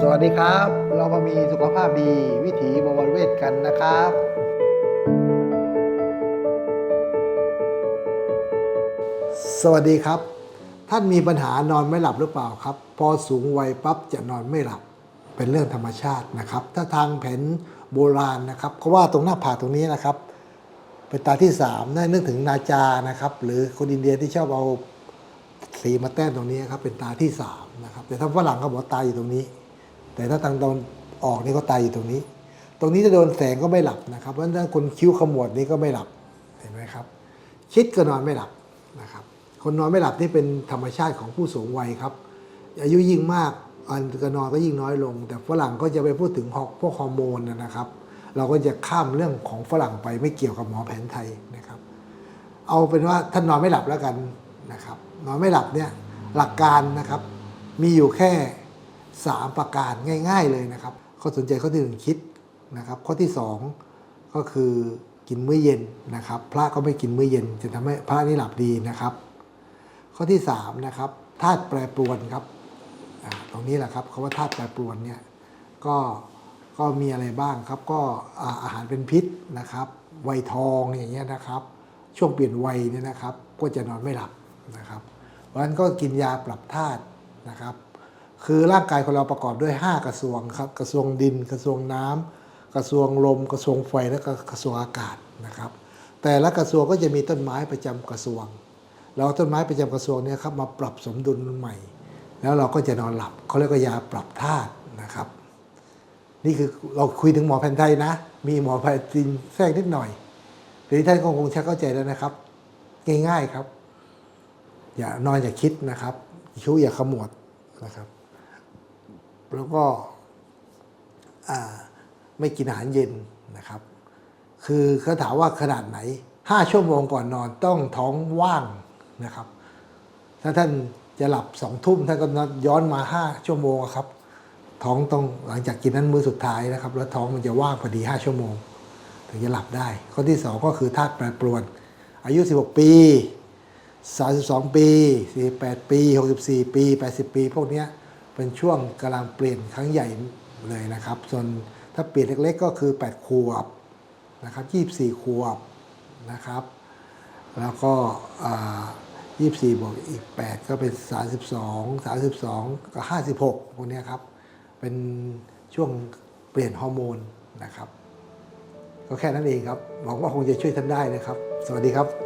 สวัสดีครับ เรามามีสุขภาพดีวิถีบวรเวทกันนะครับ สวัสดีครับ ท่านมีปัญหานอนไม่หลับหรือเปล่าครับ พอสูงวัยปั๊บจะนอนไม่หลับเป็นเรื่องธรรมชาตินะครับ ถ้าทางแผนโบราณนะครับเขาว่าตรงหน้าผากตรงนี้นะครับเป็นตาที่สามนั่นนึกถึงนาจานะครับ หรือคนอินเดียที่ชอบเอาสีมาแต้มตรงนี้ครับเป็นตาที่สามนะครับแต่ถ้าฝรั่งเขาบอกตาอยู่ตรงนี้ แต่ถ้าทางตอนออกนี่ก็ตายอยู่ตรงนี้ ตรงนี้จะโดนแสงก็ไม่หลับนะครับ เพราะฉะนั้นคนคิ้วขมวดนี้ก็ไม่หลับ เห็นไหมครับ คิดก็นอนไม่หลับนะครับ คนนอนไม่หลับนี่เป็นธรรมชาติของผู้สูงวัยครับ อายุยิ่งมากอันก็นอนก็ยิ่งน้อยลง แต่ฝรั่งก็จะไปพูดถึงฮอร์พวกฮอร์โมนนะนะครับ เราก็จะข้ามเรื่องของฝรั่งไปไม่เกี่ยวกับหมอแผนไทยนะครับ เอาเป็นว่าท่านนอนไม่หลับแล้วกันนะครับ นอนไม่หลับเนี่ยหลักการนะครับ มีอยู่แค่ 3 ประการง่าย ๆเลยนะครับ ข้อสนใจข้อที่หนึ่งคิดนะครับ ข้อที่ 2 ก็คือกินมื้อเย็นนะครับ พระก็ไม่กินมื้อเย็น จะทำให้พระนี่หลับดีนะครับ ข้อที่3นะครับธาตุแปรปรวนครับตรงนี้แหละครับคาว่าธาตุแปรปรวนเนี่ยก็ก็มีอะไรบ้างครับ ก็อาอาหารเป็นพิษนะครับวัยทองอย่างเงี้ยนะครับ ช่วงเปลี่ยนวัยเนี่ยนะครับ ก็จะนอนไม่หลับนะครับเพราะฉะนั้นก็กินยาปรับธาตุนะครับ คือร่างกายของเราประกอบด้วย 5 กระทรวงครับกระทรวงดิน กระทรวงน้ำกระทรวงลม กระทรวงไฟและกระทรวงอากาศนะครับ แต่ละกระทรวงก็จะมีต้นไม้ประจำกระทรวงเราเอาต้นไม้ประจำกระทรวงเนี้ครับมาปรับสมดุลใหม่ แล้วเราก็จะนอนหลับเขาเรียกว่ายาปรับธาตุนะครับ นี่คือเราคุยถึงหมอแผนไทยนะ มีหมอแผนจีนแทรกนิดหน่อยแต่ที่ท่านก็คงชักเข้าใจแล้วนะครับ ง่ายๆครับ อย่านอนอย่าคิดนะครับคิ้วอย่าขมวดนะครับ แล้วก็ไม่กินอาหารเย็นนะครับ คือเขาถามว่าขนาดไหน 5 ชั่วโมงก่อนนอนต้องท้องว่างนะครับ ถ้าท่านจะหลับสองทุ่มท่านก็ย้อนมา 5 ชั่วโมงครับ ท้องต้องหลังจากกินนั้นมื้อสุดท้ายนะครับ แล้วท้องมันจะว่างพอดี 5 ชั่วโมง ถึงจะหลับได้ ข้อที่ 2 ก็คือธาตุแปรปรวน อายุ 16 ปี 32 ปี 48 ปี 64 ปี 80 ปี พวกเนี้ย เป็นช่วงกำลังเปลี่ยนครั้งใหญ่เลยนะครับ ส่วนถ้าเปลี่ยนเล็กๆก็คือ 8 ขวบนะครับ24 ขวบนะครับ แล้วก็อ่า24บวกอีก8ก็เป็น32 32ก็56พวกนี้ครับ เป็นช่วงเปลี่ยนฮอร์โมนนะครับ ก็แค่นั้นเองครับ หวังว่าคงจะช่วยท่านได้นะครับ สวัสดีครับ